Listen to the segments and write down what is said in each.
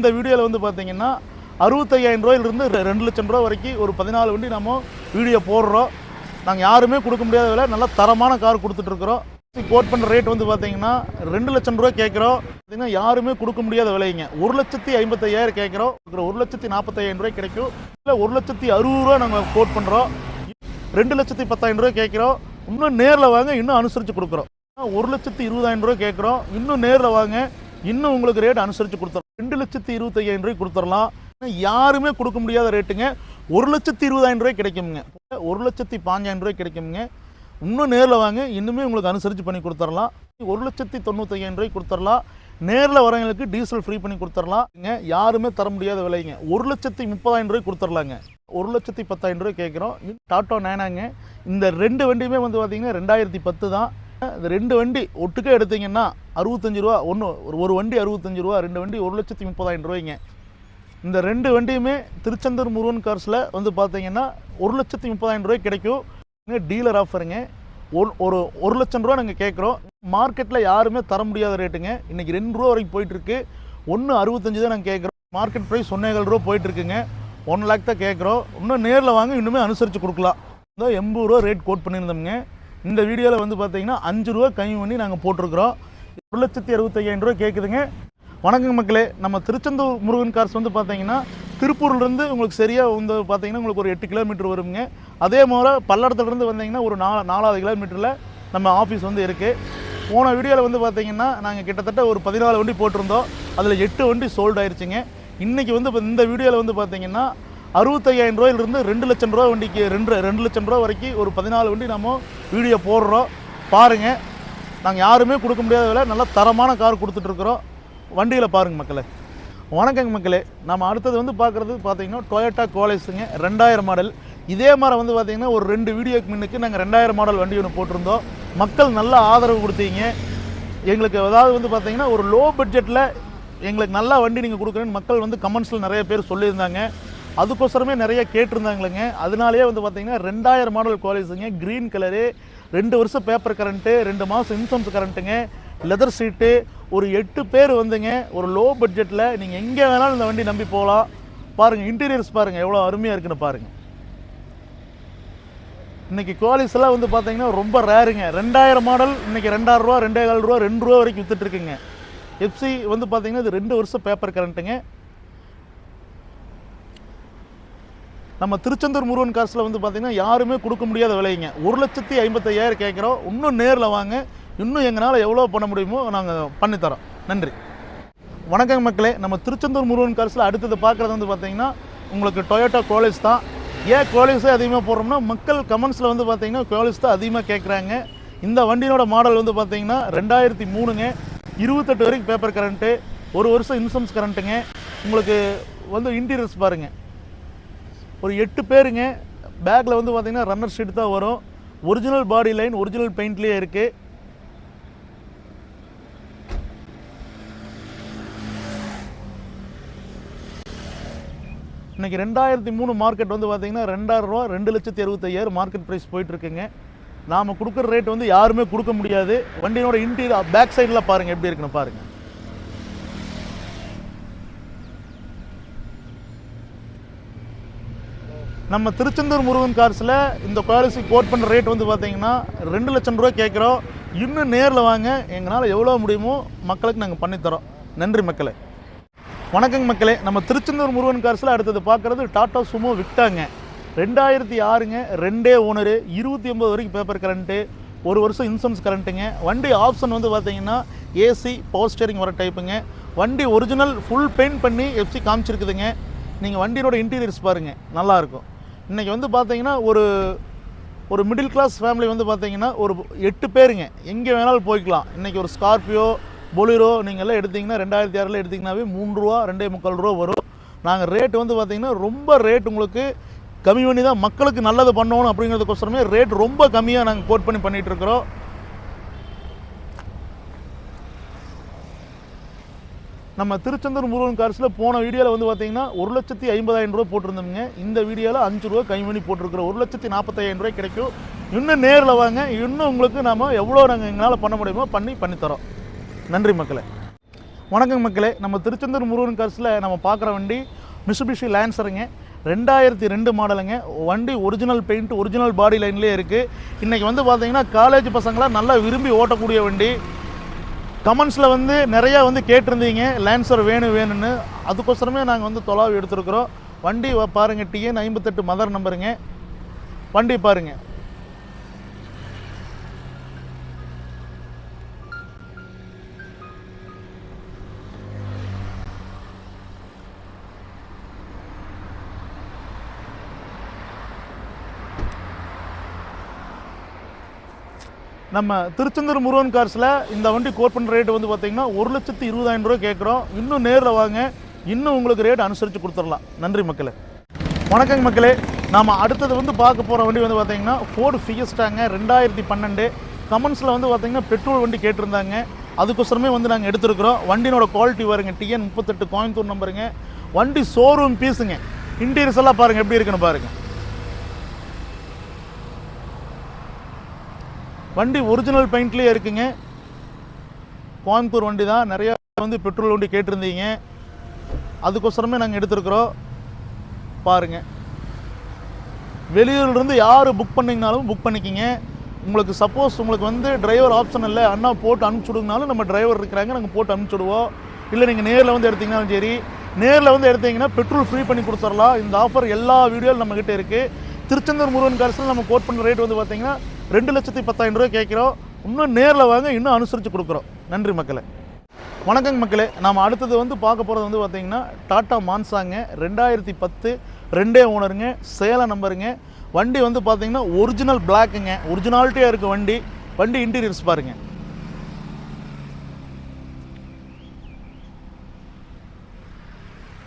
இந்த வீடியோவில் வந்து பார்த்தீங்கன்னா அறுபத்தையாயிரம் ரூபாயிலிருந்து ரெண்டு லட்சம் ரூபா வரைக்கும் ஒரு பதினாலு வண்டி நம்ம வீடியோ போடுறோம். நாங்கள் யாருமே கொடுக்க முடியாத விலை நல்ல தரமான கார் கொடுத்துட்ருக்குறோம் கோட் பண்ணுற ரேட் வந்து பார்த்தீங்கன்னா ரெண்டு லட்சம் ரூபா கேட்குறோம் பார்த்தீங்கன்னா யாருமே கொடுக்க முடியாத விலைங்க. ஒரு லட்சத்தி ஐம்பத்தையாயிரம் கேட்குறோம் ஒரு லட்சத்தி நாற்பத்தையாயிரம் ரூபாய் கிடைக்கும். இல்லை ஒரு லட்சத்தி அறுபது ரூபா நாங்கள் கோட் பண்ணுறோம் ரெண்டு லட்சத்தி பத்தாயிரம் ரூபாய் கேட்குறோம் இன்னும் நேரில் வாங்க இன்னும் அனுசரித்து கொடுக்குறோம். ஒரு லட்சத்தி இருபதாயிரம் ரூபாய் கேட்குறோம் இன்னும் நேரில் வாங்க இன்னும் உங்களுக்கு ரேட் அனுசரித்து கொடுத்துறோம். ரெண்டு லட்சத்தி இருபத்தையாயிரம் ரூபாய் கொடுத்துடலாம். யாருமே கொடுக்க முடியாத ரேட்டுங்க. ஒரு லட்சத்தி இருபதாயிரம் ரூபாய் கிடைக்குமுங்க. ஒரு லட்சத்தி பாஞ்சாயிரம் ரூபாய் கிடைக்குமுங்க. இன்னும் நேரில் வாங்க. இன்னுமே உங்களுக்கு அனுசரித்து பண்ணி கொடுத்துடலாம். ஒரு லட்சத்தி தொண்ணூத்தையாயிரம் ரூபாய் கொடுத்துடலாம். நேரில் வரவங்களுக்கு டீசல் ஃப்ரீ பண்ணி கொடுத்துடலாம். யாருமே தர முடியாத விலைங்க. ஒரு லட்சத்தி முப்பதாயிரம் ரூபாய் கொடுத்துடலாங்க. ஒரு லட்சத்தி பத்தாயிரம் ரூபாய் கேட்குறோம் டாட்டோ நேனாங்க. இந்த ரெண்டு வண்டியுமே வந்து பார்த்தீங்கன்னா ரெண்டாயிரத்தி பத்து தான். இந்த ரெண்டு வண்டி ஒட்டுக்கே எடுத்தீங்கன்னா அறுபத்தஞ்சு ரூபா ஒன்று ஒரு ஒரு வண்டி அறுபத்தஞ்சு ரூபா ரெண்டு வண்டி ஒரு லட்சத்தி முப்பதாயிரம் ரூபாய்ங்க. இந்த ரெண்டு வண்டியுமே திருச்செந்தூர் முருகன் கார்ஸில் வந்து பார்த்தீங்கன்னா ஒரு லட்சத்தி முப்பதாயிரம் ரூபாய் கிடைக்கும். டீலர் ஆஃபருங்க ஒரு ஒரு ஒரு லட்சம் ரூபா நாங்கள் கேட்குறோம் மார்க்கெட்டில் யாருமே தர முடியாத ரேட்டுங்க இன்றைக்கி ரெண்டு ரூபா வரைக்கும் போயிட்டுருக்கு. ஒன்று அறுபத்தஞ்சு தான் நாங்கள் கேட்குறோம் மார்க்கெட் ப்ரைஸ் ஒன்னேகால் ரூபா போயிட்டுருக்குங்க. ஒன் லேக் தான் கேட்குறோம் இன்னும் நேரில் வாங்க இன்னுமே அனுசரித்து கொடுக்கலாம். இதோ எண்பது ரூபா ரேட் கோட் பண்ணியிருந்தோம்ங்க. இந்த வீடியோவில் வந்து பார்த்தீங்கன்னா அஞ்சு ரூபா கம்மி பண்ணி நாங்கள் போட்டிருக்கிறோம். ஒரு லட்சத்தி அறுபத்தையாயிரம் ரூபா கேட்குதுங்க வணக்கம் மக்களே நம்ம திருச்செந்தூர் முருகன் கார்ஸ் வந்து பார்த்தீங்கன்னா திருப்பூர்லேருந்து உங்களுக்கு சரியாக வந்து பார்த்தீங்கன்னா உங்களுக்கு ஒரு எட்டு கிலோமீட்டர் வருங்க. அதே மாதிரி பல்லடத்துலேருந்து வந்தீங்கன்னா ஒரு நாலு நாலாவது கிலோமீட்டரில் நம்ம ஆஃபீஸ் வந்து இருக்குது போன வீடியோவில் வந்து பார்த்தீங்கன்னா நாங்கள் கிட்டத்தட்ட ஒரு பதினாலு வண்டி போட்டிருந்தோம். அதில் எட்டு வண்டி சோல்டு ஆயிடுச்சுங்க இன்றைக்கி வந்து இந்த வீடியோவில் வந்து பார்த்தீங்கன்னா அறுபத்தையாயிரம் ரூபாயிலிருந்து ரெண்டு லட்சம் ரூபா வண்டிக்கு ரெண்டு ரெண்டு லட்சம் ரூபா வரைக்கும் ஒரு பதினாலு வண்டி நம்ம வீடியோ போடுறோம். பாருங்கள் நாங்கள் யாருமே கொடுக்க முடியாத விலை நல்ல தரமான கார் கொடுத்துட்ருக்குறோம். வண்டியில் பாருங்கள் மக்களே. வணக்கங்க மக்களே. நம்ம அடுத்தது வந்து பார்க்குறது பார்த்தீங்கன்னா டொயோட்டா கோலேஸுங்க ரெண்டாயிரம் மாடல் இதே மாதிரி வந்து பார்த்தீங்கன்னா ஒரு ரெண்டு வீடியோக்கு முன்னுக்கு நாங்கள் ரெண்டாயிரம் மாடல் வண்டி ஒன்று போட்டிருந்தோம். மக்கள் நல்ல ஆதரவு கொடுத்தீங்க. எங்களுக்கு அதாவது வந்து பார்த்தீங்கன்னா ஒரு லோ பட்ஜெட்டில் எங்களுக்கு நல்ல வண்டி நீங்கள் கொடுக்குறேன்னு மக்கள் வந்து கமெண்ட்ஸில் நிறைய பேர் சொல்லியிருந்தாங்க. அதுக்கோசரமே நிறைய கேட்டிருந்தாங்களுங்க. அதனாலேயே வந்து பார்த்தீங்கன்னா ரெண்டாயிரம் மாடல் குவாலிஸுங்க க்ரீன் கலரு ரெண்டு வருஷம் பேப்பர் கரண்ட்டு ரெண்டு மாதம் இன்சூரன்ஸ் கரண்ட்டுங்க லெதர் சீட்டு ஒரு எட்டு பேர் வந்துங்க. ஒரு லோ பட்ஜெட்டில் நீங்கள் எங்கே வேணாலும் இந்த வண்டி நம்பி போகலாம். பாருங்கள் இன்டீரியர்ஸ் பாருங்கள் எவ்வளோ அருமையாக இருக்குன்னு பாருங்கள் இன்றைக்கி குவாலிஸ் எல்லாம் வந்து பார்த்தீங்கன்னா ரொம்ப ரேருங்க ரெண்டாயிரம் மாடல் இன்றைக்கி ரெண்டாயிரம் ரூபா ரெண்டே கால் ரூபா ரெண்டு ரூபா வரைக்கும் வித்துட்டுருக்குங்க எஃப்சி வந்து பார்த்தீங்கன்னா இது ரெண்டு வருஷம் பேப்பர் கரண்ட்டுங்க நம்ம திருச்செந்தூர் முருகன் காசில் வந்து பார்த்தீங்கன்னா யாருமே கொடுக்க முடியாத விலைங்க. ஒரு லட்சத்தி ஐம்பத்தையாயிரம் கேட்குறோம் இன்னும் நேரில் வாங்க. இன்னும் எங்களால் எவ்வளோ பண்ண முடியுமோ நாங்கள் பண்ணித்தரோம். நன்றி. வணக்கம் மக்களே. நம்ம திருச்செந்தூர் முருகன் காசில் அடுத்தது பார்க்குறது வந்து பார்த்திங்கன்னா உங்களுக்கு டொயோட்டா கோலேஜ் தான். ஏன் கோலேஜே அதிகமாக போடுறோம்னா மக்கள் கமெண்ட்ஸில் வந்து பார்த்திங்கன்னா கோலேஜ் தான் அதிகமாக கேட்குறாங்க இந்த வண்டியோட மாடல் வந்து பார்த்தீங்கன்னா ரெண்டாயிரத்தி மூணுங்க. இருபத்தெட்டு வரைக்கும் பேப்பர் கரண்ட்டு ஒரு வருஷம் இன்சூரன்ஸ் கரண்ட்டுங்க உங்களுக்கு வந்து இன்டீரியர்ஸ் பாருங்கள் ஒரு எட்டு பேருங்க. பேக்கில் வந்து பார்த்தீங்கன்னா ரன்னர் ஷீட் தான் வரும். ஒரிஜினல் பாடி லைன் ஒரிஜினல் பெயிண்ட்லேயே இருக்குது இன்னைக்கு ரெண்டாயிரத்தி மூணு மார்க்கெட் வந்து பார்த்தீங்கன்னா ரெண்டாயிரம் ரூபா ரெண்டு லட்சத்தி அறுபத்தையாயிரம் மார்க்கெட் ப்ரைஸ் போயிட்டு இருக்குங்க நாம் கொடுக்குற ரேட் வந்து யாருமே கொடுக்க முடியாது. வண்டியோட இன்டீரியர் பேக் சைடில் பாருங்கள் எப்படி இருக்குன்னு பாருங்கள் நம்ம திருச்செந்தூர் முருகன் கார்ஸில் இந்த குவாலிசி கோட் பண்ணுற ரேட் வந்து பார்த்தீங்கன்னா ரெண்டு லட்சம் ரூபா கேட்குறோம். இன்னும் நேரில் வாங்க. எங்களால் எவ்வளோ முடியுமோ மக்களுக்கு நாங்கள் பண்ணித்தரோம். நன்றி மக்களே. வணக்கங்க மக்களே. நம்ம திருச்செந்தூர் முருகன் கார்ஸில் அடுத்தது பார்க்குறது டாட்டா சுமோ விட்டாங்க. ரெண்டாயிரத்தி ஆறுங்க ரெண்டே ஓனரு இருபத்தி ஒம்பது வரைக்கும் பேப்பர் கரண்ட்டு ஒரு வருஷம் இன்சூரன்ஸ் கரண்ட்டுங்க வண்டி ஆப்ஷன் வந்து பார்த்தீங்கன்னா ஏசி பவர் ஸ்டேரிங் வர டைப்புங்க வண்டி ஒரிஜினல் ஃபுல் பெயிண்ட் பண்ணி எஃப்சி காமிச்சிருக்குதுங்க. நீங்கள் வண்டியோட இன்டீரியர்ஸ் பாருங்கள் நல்லாயிருக்கும் இன்றைக்கி வந்து பார்த்தீங்கன்னா ஒரு ஒரு மிடில் கிளாஸ் ஃபேமிலி வந்து பார்த்தீங்கன்னா ஒரு எட்டு பேருங்க. எங்கே வேணாலும் போய்க்கலாம். இன்றைக்கி ஒரு ஸ்கார்பியோ பொலிரோ நீங்கள் எல்லாம் எடுத்தீங்கன்னா ரெண்டாயிரத்தி ஆறில் எடுத்திங்கன்னாவே மூணு ரூபா ரெண்டே முக்கால் ரூபா வரும். நாங்கள் ரேட் வந்து பார்த்தீங்கன்னா ரொம்ப ரேட் உங்களுக்கு கம்மி பண்ணி தான் மக்களுக்கு நல்லது பண்ணணும் அப்படிங்கிறதுக்கோசரமே ரேட் ரொம்ப கம்மியாக நாங்கள் கோட் பண்ணி பண்ணிகிட்ருக்குறோம் நம்ம திருச்செந்தூர் முருகன் கார்ஸில் போன வீடியோவில் வந்து பார்த்தீங்கன்னா ஒரு லட்சத்தி ஐம்பதாயிரம் ரூபா போட்டிருந்தோம்ங்க. இந்த வீடியோவில் அஞ்சு ரூபா கைமணி பண்ணி ஒரு லட்சத்தி நாற்பத்தாயிரம் ரூபாய் கிடைக்கும். இன்னும் நேரில் வாங்க. இன்னும் உங்களுக்கு நாம் எவ்வளோ நாங்கள் எங்களால் பண்ண முடியுமோ பண்ணி பண்ணித்தரோம். நன்றி மக்களே. வணக்கம் மக்களே. நம்ம திருச்செந்தூர் முருகன் கார்ஸில் நம்ம பார்க்குற வண்டி மிசுபிஷி லேன்சருங்க ரெண்டாயிரத்தி ரெண்டு மாடலுங்க. வண்டி ஒரிஜினல் பெயிண்ட் ஒரிஜினல் பாடி லைன்லேயே இருக்குது இன்றைக்கி வந்து பார்த்தீங்கன்னா காலேஜ் பசங்களாம் நல்லா விரும்பி ஓட்டக்கூடிய வண்டி. கமெண்ட்ஸில் வந்து நிறையா வந்து கேட்டிருந்தீங்க. லேன்சர் வேணும் வேணும்னு அதுக்கோசரமே நாங்கள் வந்து தொலாவி எடுத்துருக்குறோம். வண்டி பாருங்கள் டிஎன் ஐம்பத்தெட்டு மதர் நம்பருங்க வண்டி பாருங்கள் நம்ம திருச்செந்தூர் முருகன் கார்ஸில் இந்த வண்டி கோட் பண்ணுற ரேட்டு வந்து பார்த்தீங்கன்னா ஒரு லட்சத்து இருபதாயிரம் ரூபாய் கேட்குறோம். இன்னும் நேரில் வாங்க. இன்னும் உங்களுக்கு ரேட் அனுசரித்து கொடுத்துடலாம். நன்றி மக்களே. வணக்கங்க மக்களே. நாம் அடுத்தது வந்து பார்க்க போகிற வண்டி வந்து பார்த்தீங்கன்னா ஃபோர்டு ஃபியஸ்டாங்க ரெண்டாயிரத்தி பன்னெண்டு. கமெண்ட்ஸில் வந்து பார்த்தீங்கன்னா பெட்ரோல் வண்டி கேட்டிருந்தாங்க. அதுக்கோசரமே வந்து நாங்கள் எடுத்துருக்குறோம். வண்டியோட குவாலிட்டி வருங்க டிஎன் முப்பத்தெட்டு கோயம்புத்தூர் நம்பருங்க வண்டி ஷோரூம் பீஸுங்க இன்டீரியர்ஸ் எல்லாம் பாருங்கள் எப்படி இருக்குன்னு பாருங்கள் வண்டி ஒரிஜினல் பெயிண்ட்லேயே இருக்குங்க. கோயம்புத்தூர் வண்டி தான். நிறையா வந்து பெட்ரோல் வண்டி கேட்டிருந்தீங்க. அதுக்கோசரமே நாங்கள் எடுத்துருக்குறோம். பாருங்க. வெளியூர்லேருந்து யார் புக் பண்ணிங்கனாலும் புக் பண்ணிக்கிங்க. உங்களுக்கு சப்போஸ் உங்களுக்கு வந்து டிரைவர் ஆப்ஷன் இல்லை அண்ணா போட்டு அனுப்பிச்சி விடுங்கனாலும் நம்ம டிரைவர் இருக்கிறாங்க நாங்கள் போட்டு அனுப்பிச்சுடுவோம். இல்லை நீங்கள் நேரில் வந்து எடுத்திங்கனாலும் சரி. நேரில் வந்து எடுத்தீங்கன்னா பெட்ரோல் ஃப்ரீ பண்ணி கொடுத்துடலாம் இந்த ஆஃபர் எல்லா வீடியோவில் நம்மக்கிட்ட இருக்குது திருச்செந்தூர் முருகன் கார்ஸில் நம்ம கோட் பண்ணுற ரேட் வந்து பார்த்தீங்கன்னா ரெண்டு லட்சத்தி பத்தாயிரம் ரூபாய் கேட்குறோம். இன்னும் நேரில் வாங்க இன்னும் அனுசரித்து கொடுக்குறோம். நன்றி மக்களே. வணக்கங்க மக்களே. நாம் அடுத்தது வந்து பார்க்க போகிறது வந்து பார்த்தீங்கன்னா டாட்டா மான்சாங்க ரெண்டாயிரத்தி பத்து ரெண்டே ஓனருங்க சேலம் நம்பருங்க. வண்டி வந்து பார்த்தீங்கன்னா ஒரிஜினல் பிளாக்குங்க ஒரிஜினாலிட்டியாக இருக்குது வண்டி. வண்டி இன்டீரியர்ஸ் பாருங்கள்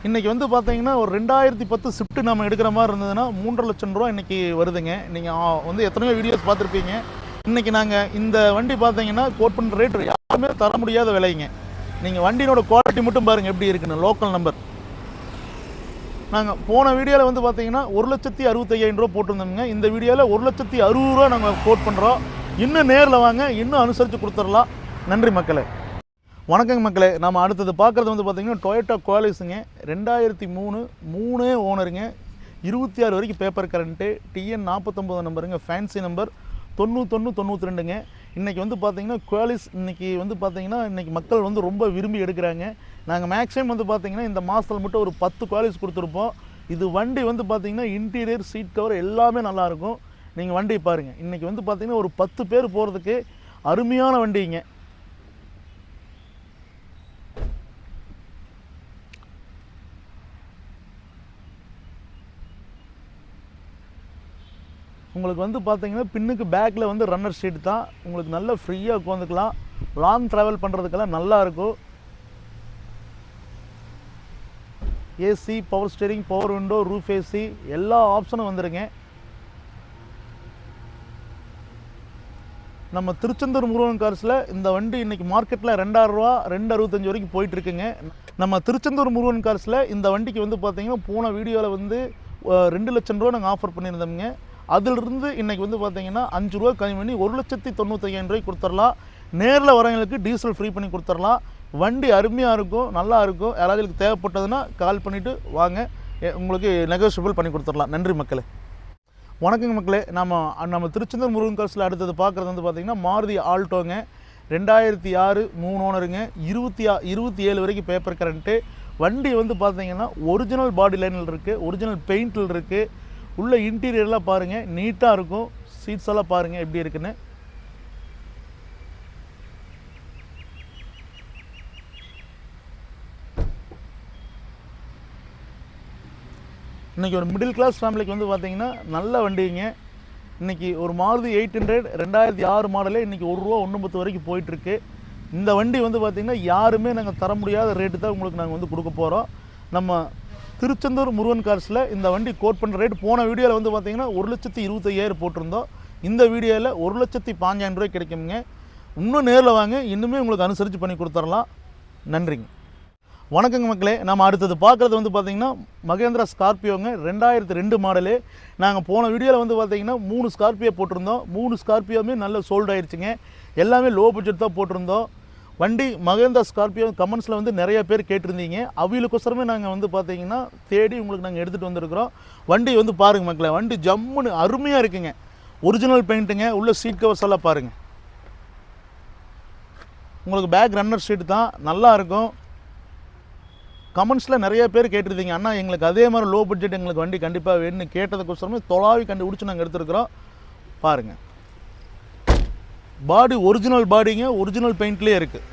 இன்றைக்கி வந்து பார்த்தீங்கன்னா ஒரு ரெண்டாயிரத்தி பத்து ஷிஃப்ட் நம்ம எடுக்கிற மாதிரி இருந்ததுன்னா மூன்றரை லட்சம் ரூபா இன்றைக்கி வருதுங்க. நீங்கள் வந்து எத்தனையோ வீடியோஸ் பார்த்துருப்பீங்க. இன்றைக்கி நாங்கள் இந்த வண்டி பார்த்தீங்கன்னா கோட் பண்ணுற ரேட் யாருமே தர முடியாத விலைங்க. நீங்கள் வண்டியினோட குவாலிட்டி மட்டும் பாருங்கள் எப்படி இருக்குன்னு லோக்கல் நம்பர் நாங்கள் போன வீடியோவில் வந்து பார்த்தீங்கன்னா ஒரு லட்சத்தி அறுபத்தையாயிரம் ரூபா போட்டிருந்தோம்ங்க. இந்த வீடியோவில் ஒரு லட்சத்தி அறுபது ரூபா நாங்கள் கோட் பண்ணுறோம் இன்னும் நேரில் வாங்க இன்னும் அனுசரித்து கொடுத்துடலாம். நன்றி மக்களே. வணக்கங்க மக்களே நம்ம அடுத்தது பார்க்குறது வந்து பார்த்தீங்கன்னா டொயோட்டா குவாலிஸுங்க ரெண்டாயிரத்தி மூணு மூணே ஓனருங்க. இருபத்தி ஆறு வரைக்கும் பேப்பர் கரண்ட்டு டிஎன் நாற்பத்தொம்பது நம்பருங்க ஃபேன்சி நம்பர் தொண்ணூத்தொன்று தொண்ணூற்றி ரெண்டுங்க இன்றைக்கி வந்து பார்த்திங்கன்னா குவாலிஸ் இன்றைக்கி வந்து பார்த்தீங்கன்னா இன்றைக்கி மக்கள் வந்து ரொம்ப விரும்பி எடுக்கிறாங்க. நாங்கள் மேக்ஸிமம் வந்து பார்த்திங்கன்னா இந்த மாதத்தில் மட்டும் ஒரு பத்து குவாலிஸ் கொடுத்துருப்போம். இது வண்டி வந்து பார்த்தீங்கன்னா இன்டீரியர் சீட் கவர் எல்லாமே நல்லாயிருக்கும் நீங்கள் வண்டி பாருங்கள் இன்றைக்கி வந்து பார்த்திங்கன்னா ஒரு பத்து பேர் போகிறதுக்கு அருமையான வண்டிங்க. உங்களுக்கு வந்து பார்த்தீங்கன்னா பின்னுக்கு பேக்கில் வந்து ரன்னர் ஷீட் தான். உங்களுக்கு நல்ல ஃப்ரீயாக உட்காந்துக்கலாம். லாங் ட்ராவல் பண்ணுறதுக்கெல்லாம் நல்லா இருக்கும். AC power steering power window roof AC எல்லா ஆப்ஷனும் வந்துருங்க. நம்ம திருச்செந்தூர் முருகன் கார்ஸில் இந்த வண்டி இன்னைக்கு மார்க்கெட்டில் ரெண்டாயிரரூவா ரெண்டு அறுபத்தஞ்சு வரைக்கும் போயிட்டு இருக்குங்க நம்ம திருச்செந்தூர் முருகன் கார்ஸில் இந்த வண்டிக்கு வந்து பார்த்தீங்கன்னா போன வீடியோவில் வந்து ரெண்டு லட்சம் ரூபா நாங்கள் ஆஃபர் பண்ணியிருந்தோம்ங்க. அதிலிருந்து இன்னைக்கு வந்து பார்த்தீங்கன்னா அஞ்சு ரூபா கம்மி பண்ணி ஒரு லட்சத்தி தொண்ணூத்தையாயிரம் ரூபாய் கொடுத்துடலாம். நேரில் வரவங்களுக்கு டீசல் ஃப்ரீ பண்ணி கொடுத்துடலாம். வண்டி அருமையாக இருக்கும் நல்லா இருக்கும். யாராவது தேவைப்பட்டதுன்னா கால் பண்ணிவிட்டு வாங்க. உங்களுக்கு நெகோஷியபிள் பண்ணி கொடுத்துடலாம். நன்றி மக்களே. வணக்கங்க மக்களே. நம்ம நம்ம திருச்செந்தூர் முருகன் காசில் அடுத்தது பார்க்குறது வந்து பார்த்திங்கன்னா மாருதி ஆல்டோங்க. ரெண்டாயிரத்தி ஆறு மூணு ஓனருங்க. இருபத்தி ஆ இருபத்தி ஏழு வரைக்கும் பேப்பர் கரண்ட்டு வண்டி வந்து பார்த்திங்கன்னா ஒரிஜினல் பாடி லைனில் இருக்குது ஒரிஜினல் பெயிண்டில் இருக்குது உள்ள இன்டீரியர்லாம் பாருங்கள் நீட்டாக இருக்கும். சீட்ஸ் எல்லாம் பாருங்கள் எப்படி இருக்குன்னு. இன்றைக்கி ஒரு மிடில் கிளாஸ் ஃபேமிலிக்கு வந்து பார்த்தீங்கன்னா நல்ல வண்டிங்க. இன்றைக்கி ஒரு மாருதி எயிட் ஹண்ட்ரட் ரெண்டாயிரத்தி ஆறு மாடலே இன்றைக்கி ஒரு ரூபா ஒன்று பத்து வரைக்கும் போயிட்டுருக்கு. இந்த வண்டி வந்து பார்த்திங்கன்னா யாருமே நாங்கள் தர முடியாத ரேட்டு தான் உங்களுக்கு நாங்கள் வந்து கொடுக்க போகிறோம் நம்ம திருச்செந்தூர் முருகன் கார்ஸில் இந்த வண்டி கோட் பண்ணுற ரேட் போன வீடியோவில் வந்து பார்த்தீங்கன்னா ஒரு லட்சத்தி இருபத்தையாயிரம் போட்டிருந்தோம். இந்த வீடியோவில் ஒரு லட்சத்தி பாஞ்சாயிரம் ரூபாய் கிடைக்குங்க இன்னும் நேரில் வாங்க இன்னுமே உங்களுக்கு அனுசரித்து பண்ணி கொடுத்துடலாம் நன்றிங்க. வணக்கங்க மக்களே நம்ம அடுத்தது பார்க்குறது வந்து பார்த்தீங்கன்னா மகேந்திரா ஸ்கார்பியோங்க ரெண்டாயிரத்து ரெண்டு மாடலு. நாங்கள் போன வீடியோவில் வந்து பார்த்தீங்கன்னா மூணு ஸ்கார்பியோ போட்டிருந்தோம். மூணு ஸ்கார்பியோவுமே நல்ல சோல்டு ஆயிடுச்சுங்க எல்லாமே லோ பட்ஜெட் தான் போட்டிருந்தோம். வண்டி மகேந்திரா ஸ்கார்பியோ கமெண்ட்ஸில் வந்து நிறைய பேர் கேட்டிருந்தீங்க. அவியலுக்கோசரமே நாங்கள் வந்து பார்த்தீங்கன்னா தேடி உங்களுக்கு நாங்கள் எடுத்துகிட்டு வந்திருக்கிறோம். வண்டி வந்து பாருங்கள் மக்களை வண்டி ஜம்முன்னு அருமையாக இருக்குங்க. ஒரிஜினல் பெயிண்ட்டுங்க உள்ள சீட் கவர்ஸ் எல்லாம் பாருங்கள் உங்களுக்கு பேக் ரன்னர் ஷீட் தான் நல்லா இருக்கும். கமெண்ட்ஸில் நிறைய பேர் கேட்டிருந்தீங்க அண்ணா எங்களுக்கு அதே மாதிரி லோ பட்ஜெட் எங்களுக்கு வண்டி கண்டிப்பாக வேணும்னு. கேட்டதுக்கோசரமே தொலாவி கண்டுபிடிச்சி நாங்கள் எடுத்துருக்குறோம். பாருங்கள் பாடி ஒரிஜினல் பாடிங்க ஒரிஜினல் பெயிண்ட்லேயே இருக்குது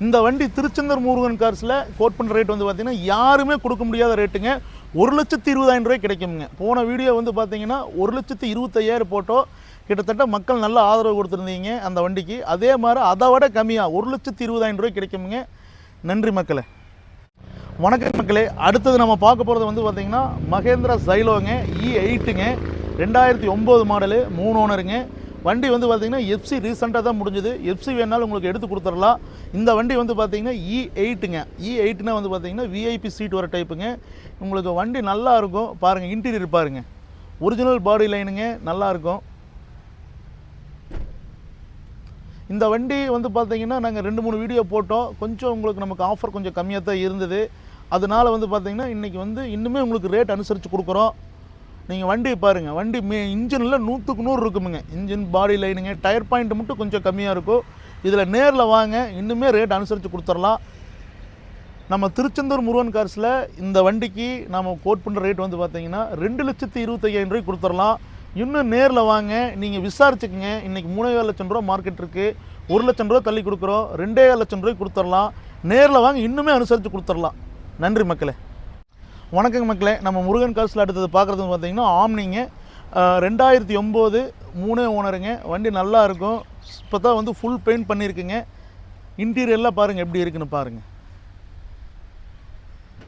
இந்த வண்டி திருச்செந்தூர் முருகன் கார்ஸில் கோட் பண்ணுற ரேட் வந்து பார்த்தீங்கன்னா யாருமே கொடுக்க முடியாத ரேட்டுங்க ஒரு லட்சத்தி இருபதாயிரம் ரூபாய் கிடைக்குங்க போன வீடியோ வந்து பார்த்தீங்கன்னா ஒரு லட்சத்து இருபத்தையாயிரம் போட்டோ கிட்டத்தட்ட மக்கள் நல்ல ஆதரவு கொடுத்துருந்தீங்க அந்த வண்டிக்கு. அதே மாதிரி அதை விட கம்மியாக ஒரு லட்சத்தி இருபதாயிரம் ரூபாய் கிடைக்குங்க நன்றி மக்களே. வணக்கம் மக்களே. அடுத்தது நம்ம பார்க்க போகிறது வந்து பார்த்தீங்கன்னா மகேந்திரா சைலோங்க இ e எயிட்டுங்க ரெண்டாயிரத்தி ஒம்பது மாடலு மூணு ஓனருங்க வண்டி வந்து பார்த்தீங்கன்னா எஃப்சி ரீசெண்டாக தான் முடிஞ்சது. எஃப்சி வேணாலும் உங்களுக்கு எடுத்து கொடுத்துடலாம். இந்த வண்டி வந்து பார்த்திங்கன்னா இ e எயிட்டுங்க இ e எயிட்னா வந்து பார்த்திங்கன்னா விஐபி சீட் வர டைப்புங்க உங்களுக்கு வண்டி நல்லா இருக்கும். பாருங்கள் இன்டீரியர் பாருங்க. ஒரிஜினல் பாடி லைனுங்க நல்லாயிருக்கும் இருக்கும் இந்த வண்டி வந்து பார்த்தீங்கன்னா நாங்கள் ரெண்டு மூணு வீடியோ போட்டோம். கொஞ்சம் உங்களுக்கு நமக்கு ஆஃபர் கொஞ்சம் கம்மியாக தான் இருந்தது. அதனால வந்து பார்த்தீங்கன்னா இன்றைக்கி வந்து இன்னுமே உங்களுக்கு ரேட் அனுசரித்து கொடுக்குறோம். நீங்கள் வண்டி பாருங்கள் வண்டி மே இன்ஜினில் நூற்றுக்கு நூறு இருக்குமுங்க. இன்ஜின் பாடி லைனுங்க டயர் பாயிண்ட் மட்டும் கொஞ்சம் கம்மியாக இருக்கும். இதில் நேரில் வாங்க. இன்னுமே ரேட் அனுசரித்து கொடுத்துடலாம் நம்ம திருச்செந்தூர் முருகன் கார்ஸில் இந்த வண்டிக்கு நம்ம கோட் பண்ணுற ரேட் வந்து பார்த்தீங்கன்னா ரெண்டு லட்சத்தி இருபத்தையாயிரம் ரூபாய் கொடுத்துடலாம் இன்னும் நேரில் வாங்க. நீங்கள் விசாரிச்சுக்கங்க. இன்றைக்கி மூணே லட்சம் ரூபா மார்க்கெட் இருக்குது ஒரு லட்சம் ரூபா தள்ளி கொடுக்குறோம். ரெண்டே லட்சம் ரூபாய் கொடுத்துடலாம். நேரில் வாங்க. இன்னுமே அனுசரித்து கொடுத்துடலாம். நன்றி மக்களே. வணக்கங்க மக்களே. நம்ம முருகன் காசில் அடுத்தது பார்க்குறது பார்த்திங்கன்னா பார்த்தீங்கன்னா ஆம்னிங்க. ரெண்டாயிரத்தி ஒம்பது மூணே ஓனருங்க. வண்டி நல்லா இருக்கும். இப்போ தான் வந்து ஃபுல் பெயிண்ட் பண்ணியிருக்குங்க இன்டீரியர்லாம் பாருங்கள் எப்படி இருக்குன்னு பாருங்கள்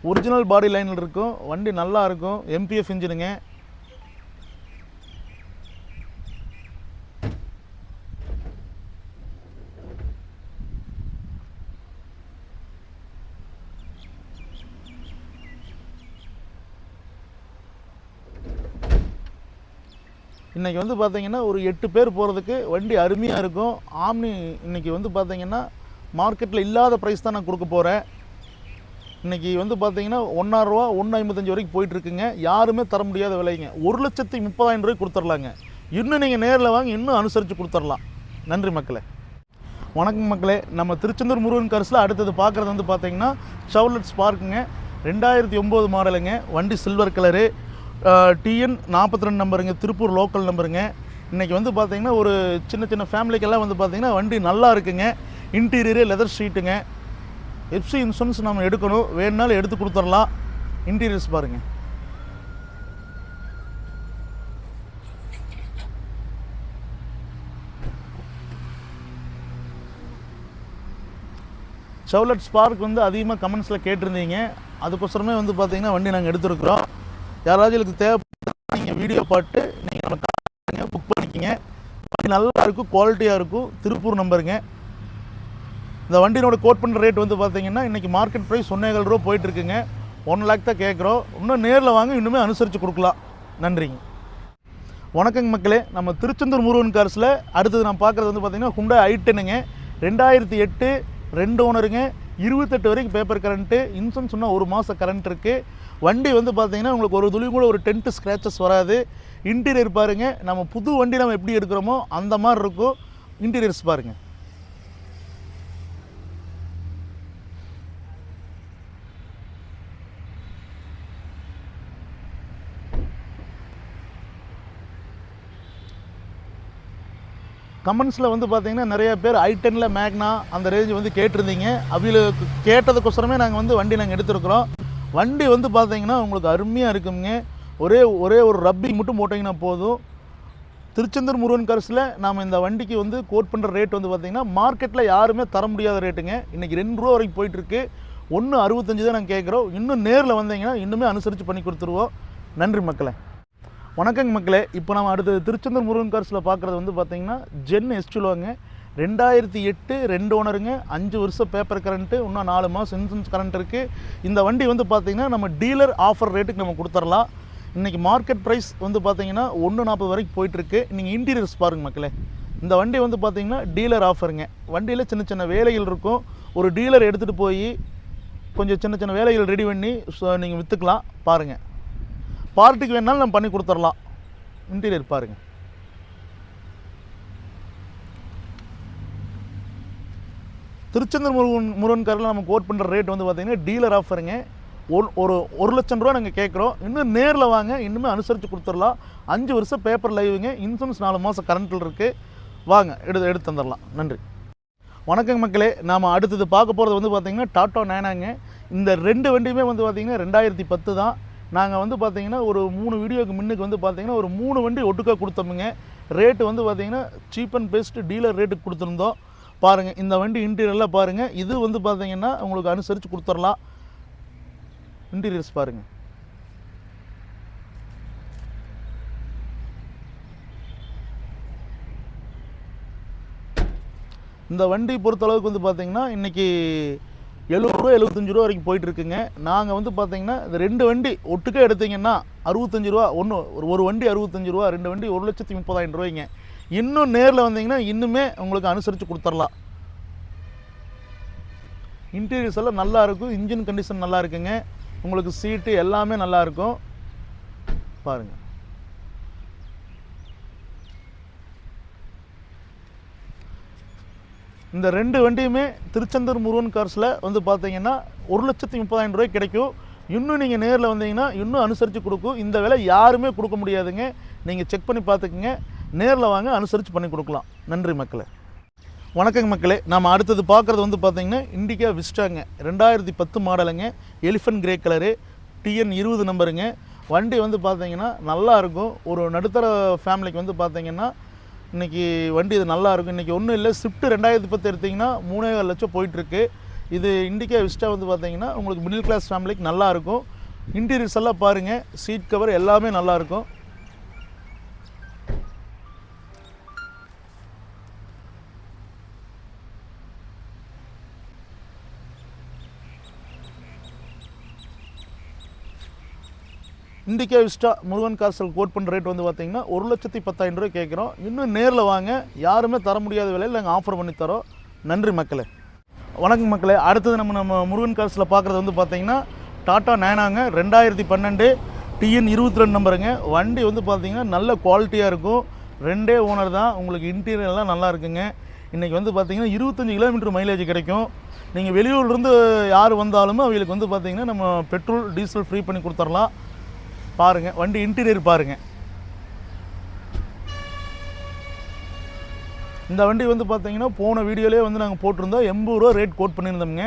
ஒரிஜினல் பாடி லைனில் இருக்கும். வண்டி நல்லா இருக்கும். எம்பிஎஃப் இன்ஜினுங்க இன்றைக்கி வந்து பார்த்தீங்கன்னா ஒரு எட்டு பேர் போகிறதுக்கு வண்டி அருமையாக இருக்கும். ஆம்னி இன்றைக்கி வந்து பார்த்தீங்கன்னா மார்க்கெட்டில் இல்லாத ப்ரைஸ் தான் நான் கொடுக்க போகிறேன் இன்றைக்கி வந்து பார்த்தீங்கன்னா ஒன்றாயிரரூவா ஒன்று ஐம்பத்தஞ்சு வரைக்கும் போயிட்டுருக்குங்க யாருமே தர முடியாத விலைங்க. ஒரு லட்சத்தி முப்பதாயிரம் ரூபாய் கொடுத்துர்லாங்க. இன்னும் நீங்கள் நேரில் வாங்க இன்னும் அனுசரித்து கொடுத்துர்லாம். நன்றி மக்களே. வணக்கம் மக்களே. நம்ம திருச்செந்தூர் முருகன் கரஸில் அடுத்தது பார்க்குறது வந்து பார்த்தீங்கன்னா ஷவுலட் ஸ்பார்க்குங்க ரெண்டாயிரத்தி ஒம்பது மாடலுங்க வண்டி சில்வர் கலரு டிஎன் நாற்பத்தி ரெண்டு நம்பருங்க திருப்பூர் லோக்கல் நம்பருங்க. இன்றைக்கி வந்து பார்த்தீங்கன்னா ஒரு சின்ன சின்ன ஃபேமிலிக்கெல்லாம் வந்து பார்த்தீங்கன்னா வண்டி நல்லா இருக்குங்க. இன்டீரியரு லெதர் ஷீட்டுங்க எஃப்சி இன்சூரன்ஸ் நம்ம எடுக்கணும். வேணுனாலும் எடுத்து கொடுத்துடலாம். இன்டீரியர்ஸ் பாருங்கள் செவ்லட் ஸ்பார்க் வந்து அதிகமாக கமெண்ட்ஸில் கேட்டிருந்தீங்க. அதுக்கோசரமே வந்து பார்த்தீங்கன்னா வண்டி நாங்கள் எடுத்துருக்குறோம். யாராவது எனக்கு தேவைப்பட்டா நீங்கள் வீடியோ பார்த்து நீங்கள் நம்ம புக் பண்ணிக்கிங்க. வண்டி நல்லா இருக்கும் குவாலிட்டியாக இருக்கும். திருப்பூர் நம்பருங்க. இந்த வண்டியினோட கோட் பண்ணுற ரேட் வந்து பார்த்தீங்கன்னா இன்றைக்கி மார்க்கெட் ப்ரைஸ் ஒன்னேகால் ரூபா போயிட்டுருக்குங்க. ஒன் லேக் தான் கேட்குறோம். இன்னும் நேரில் வாங்க இன்னுமே அனுசரித்து கொடுக்கலாம். நன்றிங்க. வணக்கங்க மக்களே நம்ம திருச்செந்தூர் முருகன் கார்ஸில் அடுத்தது நான் பார்க்குறது வந்து பார்த்திங்கன்னா ஹுண்டா ஐட்டனுங்க ரெண்டாயிரத்தி எட்டு ரெண்டு ஓனருங்க இருபத்தெட்டு வரைக்கும் பேப்பர் கரண்ட்டு இன்சூரன்ஸ் சொன்னால் ஒரு மாதம் கரண்ட் இருக்குது வண்டி வந்து பார்த்தீங்கன்னா உங்களுக்கு ஒரு துளி கூட ஒரு டென்ட்டு ஸ்க்ராச்சஸ் வராது. இன்டீரியர் பாருங்கள் நம்ம புது வண்டி நம்ம எப்படி எடுக்கிறோமோ அந்த மாதிரி இருக்கும். இன்டீரியர்ஸ் பாருங்கள் கமெண்ட்ஸில் வந்து பார்த்தீங்கன்னா நிறைய பேர் ஐ டெனில் மேக்னா அந்த ரேஞ்ச் வந்து கேட்டிருந்தீங்க. அவங்களுக்கு கேட்டதுக்கொசரமே நாங்கள் வந்து வண்டி நாங்கள் எடுத்துருக்குறோம். வண்டி வந்து பார்த்தீங்கன்னா உங்களுக்கு அருமையாக இருக்குங்க. ஒரே ஒரே ஒரு ரப்பிங் மட்டும் போட்டிங்கன்னா போதும். திருச்செந்தூர் முருகன் கரசில் நாம் இந்த வண்டிக்கு வந்து கோட் பண்ணுற ரேட் வந்து பார்த்திங்கன்னா மார்க்கெட்டில் யாருமே தர முடியாத ரேட்டுங்க இன்றைக்கி ரெண்டு ரூபா வரைக்கும் போயிட்டுருக்கு. ஒன்று அறுபத்தஞ்சு தான் நாங்கள் கேட்குறோம் இன்னும் நேரில் வந்தீங்கன்னா இன்னுமே அனுசரித்து பண்ணி கொடுத்துருவோம். நன்றி மக்களை. வணக்கங்க மக்களே. இப்போ நம்ம அடுத்தது திருச்செந்தூர் முருகன் கார்ஸில் பார்க்குறது வந்து பார்த்தீங்கன்னா ஜென் எஸ்டுலோங்க ரெண்டாயிரத்தி எட்டு ரெண்டு ஓனருங்க அஞ்சு வருஷம் பேப்பர் கரண்ட்டு இன்னும் நாலு மாதம் இன்சூரன்ஸ் கரண்ட் இருக்குது இந்த வண்டி வந்து பார்த்திங்கன்னா நம்ம டீலர் ஆஃபர் ரேட்டுக்கு நம்ம கொடுத்துடலாம் இன்றைக்கி மார்க்கெட் ப்ரைஸ் வந்து பார்த்தீங்கன்னா ஒன்று நாற்பது வரைக்கும் போயிட்டுருக்கு. நீங்கள் இன்டீரியர்ஸ் பாருங்க மக்களே. இந்த வண்டி வந்து பார்த்தீங்கன்னா டீலர் ஆஃபருங்க வண்டியில் சின்ன சின்ன வேலைகள் இருக்கும். ஒரு டீலர் எடுத்துகிட்டு போய் கொஞ்சம் சின்ன சின்ன வேலைகள் ரெடி பண்ணி நீங்கள் விற்றுக்கலாம் பாருங்கள் பார்ட்டிக்கு வேணாலும் நம்ம பண்ணி கொடுத்துடலாம். இன்டீரியர் பாருங்கள் திருச்செந்தூர் முருகன் முருகன் காரில் நம்ம கோட் பண்ணுற ரேட் வந்து பார்த்தீங்கன்னா டீலர் ஆஃபருங்க ஒரு ஒரு ஒரு லட்சம் ரூபா நாங்கள் கேட்குறோம் இன்னும் நேரில் வாங்க இன்னுமே அனுசரித்து கொடுத்துடலாம். அஞ்சு வருஷம் பேப்பர் லைவுங்க இன்சூரன்ஸ் நாலு மாதம் கரண்ட்டில் இருக்குது வாங்க எடுத்து எடுத்து தந்துடலாம். நன்றி. வணக்கம் மக்களே நாம் அடுத்தது பார்க்க போகிறது வந்து பார்த்திங்கன்னா டாட்டா நேனாங்க இந்த ரெண்டு வண்டியுமே வந்து பார்த்திங்கன்னா ரெண்டாயிரத்தி பத்து தான். நாங்கள் வந்து பார்த்திங்கன்னா ஒரு மூணு வீடியோக்கு முன்னுக்கு வந்து பார்த்திங்கன்னா ஒரு மூணு வண்டி ஒட்டுக்கா கொடுத்தோமுங்க. ரேட்டு வந்து பார்த்திங்கன்னா சீப் அண்ட் பெஸ்ட் டீலர் ரேட்டுக்கு கொடுத்துருந்தோம். பாருங்கள் இந்த வண்டி இன்டீரியர்லாம் பாருங்கள் இது வந்து பார்த்திங்கன்னா உங்களுக்கு அனுசரித்து கொடுத்துடலாம் இன்டீரியர்ஸ் பாருங்கள் இந்த வண்டி பொறுத்தளவுக்கு வந்து பார்த்திங்கன்னா இன்றைக்கி எழுபதுரூவா எழுபத்தஞ்சு ரூபா வரைக்கும் போயிட்டு இருக்குங்க நாங்கள் வந்து பார்த்தீங்கன்னா இந்த ரெண்டு வண்டி ஒட்டுக்கே எடுத்தீங்கன்னா அறுபத்தஞ்சு ரூபா ஒன்று ஒரு ஒரு வண்டி அறுபத்தஞ்சு ரூபா ரெண்டு வண்டி ஒரு லட்சத்தி முப்பதாயிரம் ரூபாய்ங்க. இன்னும் நேரில் வந்தீங்கன்னா இன்னுமே உங்களுக்கு அனுசரித்து கொடுத்துடலாம் இன்டீரியர்ஸ் எல்லாம் நல்லா இருக்கும் இன்ஜின் கண்டிஷன் நல்லா இருக்குங்க. உங்களுக்கு சீட்டு எல்லாமே நல்லா இருக்கும். பாருங்கள் இந்த ரெண்டு வண்டியுமே திருச்செந்தூர் முருகன் கார்ஸில் வந்து பார்த்தீங்கன்னா ஒரு லட்சத்தி முப்பதாயிரம் ரூபாய் கிடைக்கும். இன்னும் நீங்கள் நேரில் வந்தீங்கன்னா இன்னும் அனுசரித்து கொடுக்கும். இந்த விலை யாருமே கொடுக்க முடியாதுங்க. நீங்கள் செக் பண்ணி பார்த்துக்குங்க. நேரில் வாங்க அனுசரித்து பண்ணி கொடுக்கலாம். நன்றி மக்களே. வணக்கங்க மக்களே. நாம் அடுத்தது பார்க்குறது வந்து பார்த்தீங்கன்னா இண்டிகா விஸ்டாங்க. ரெண்டாயிரத்தி பத்து மாடலுங்க. Elephant grey colour. டிஎன் இருபது நம்பருங்க. வண்டி வந்து பார்த்தீங்கன்னா நல்லா இருக்கும். ஒரு நடுத்தர ஃபேமிலிக்கு வந்து பார்த்தீங்கன்னா இன்றைக்கி வண்டி இது நல்லா இருக்கும். இன்றைக்கி ஒன்றும் இல்லை. ஸ்விஃப்ட்டு ரெண்டாயிரத்தி பத்து எடுத்திங்கன்னா மூணே கால் லட்சம் போயிட்டுருக்கு. இது இண்டிகா விஸ்டா வந்து பார்த்தீங்கன்னா உங்களுக்கு மிடில் கிளாஸ் ஃபேமிலிக்கு நல்லா இருக்கும். இன்டீரியர்ஸ் எல்லாம் பாருங்கள் சீட் கவர் எல்லாமே நல்லாயிருக்கும் இண்டிகா விஸ்டா முருகன் காசல் கோட் பண்ணுற ரேட் வந்து பார்த்தீங்கன்னா ஒரு லட்சத்தி பத்தாயிரம் ரூபாய் கேட்குறோம். இன்னும் நேரில் வாங்க. யாருமே தர முடியாத விலையில் நாங்கள் ஆஃபர் பண்ணி தரோம். நன்றி மக்களே. வணக்கம் மக்களே. அடுத்தது நம்ம நம்ம முருகன் காசில் பார்க்குறது வந்து பார்த்தீங்கன்னா டாட்டா நேனாங்க ரெண்டாயிரத்தி பன்னெண்டு. டிஎன் இருபத்தி ரெண்டு நம்பருங்க. வண்டி வந்து பார்த்திங்கன்னா நல்ல குவாலிட்டியாக இருக்கும். ரெண்டே ஓனர் தான். உங்களுக்கு இன்டீரியர்லாம் நல்லா இருக்குங்க. இன்றைக்கி வந்து பார்த்தீங்கன்னா இருபத்தஞ்சி கிலோமீட்டர் மைலேஜ் கிடைக்கும். நீங்கள் வெளியூர்லேருந்து யார் வந்தாலுமே அவங்களுக்கு வந்து பார்த்திங்கன்னா நம்ம பெட்ரோல் டீசல் ஃப்ரீ பண்ணி கொடுத்துடலாம். பாருங்கள் வண்டி இன்டீரியர் பாருங்கள் இந்த வண்டி வந்து பார்த்தீங்கன்னா போன வீடியோலேயே வந்து நாங்கள் போட்டிருந்தோம். எண்பது ரூபா ரேட் கோட் பண்ணியிருந்தோம்ங்க.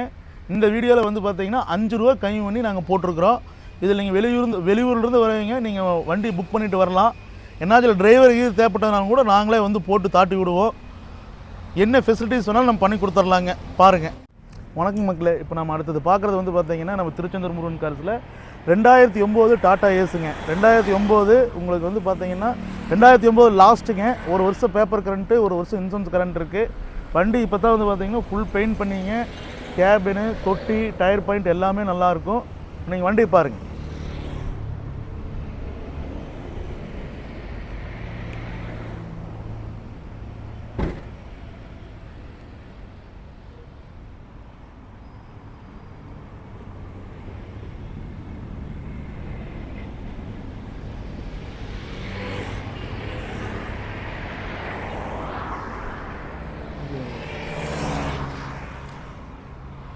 இந்த வீடியோவில் வந்து பார்த்தீங்கன்னா அஞ்சு ரூபா கம்மி பண்ணி நாங்கள் போட்டிருக்கிறோம். இதில் நீங்கள் வெளியூர் வெளியூர்லேருந்து வருவீங்க நீங்கள் வண்டி புக் பண்ணிவிட்டு வரலாம். என்னாச்சும் டிரைவர் இது தேவைப்பட்டதுனாலும் கூட நாங்களே வந்து போட்டு தாட்டி விடுவோம். என்ன ஃபெசிலிட்டிஸ் வேணாலும் நம்ம பண்ணி கொடுத்துர்லாங்க. பாருங்கள் வணக்கம் மக்களே இப்போ நம்ம அடுத்தது பார்க்குறது வந்து பார்த்தீங்கன்னா நம்ம திருச்செந்தூர் முருகன் காலத்தில் ரெண்டாயிரத்தி ஒம்பது டாட்டா ஏஸுங்க. ரெண்டாயிரத்தி ஒம்பது உங்களுக்கு வந்து பார்த்தீங்கன்னா ரெண்டாயிரத்தி ஒம்பது லாஸ்ட்டுங்க. ஒரு வருஷம் பேப்பர் கரண்ட்டு ஒரு வருஷம் இன்சூரன்ஸ் கரண்ட் இருக்குது வண்டி இப்போ தான் வந்து பார்த்தீங்கன்னா ஃபுல் பெயிண்ட் பண்ணிங்க. கேபினு தொட்டி டயர் பாயிண்ட் எல்லாமே நல்லாயிருக்கும் நீங்கள் வண்டி பாருங்கள்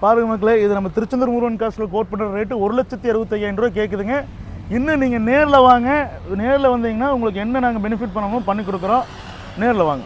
பாருங்கள் மக்களே இது நம்ம திருச்செந்தூர் முருகன் காசில் கோட் பண்ணுற ரேட்டு ஒரு லட்சத்தி அறுபத்தையாயிரம் ரூபா கேட்குதுங்க இன்னும் நீங்கள் நேரில் வாங்க நேரில் வந்தீங்கன்னா உங்களுக்கு என்ன நாங்கள் பெனிஃபிட் பண்ணணுமோ பண்ணி கொடுக்குறோம். நேரில் வாங்க.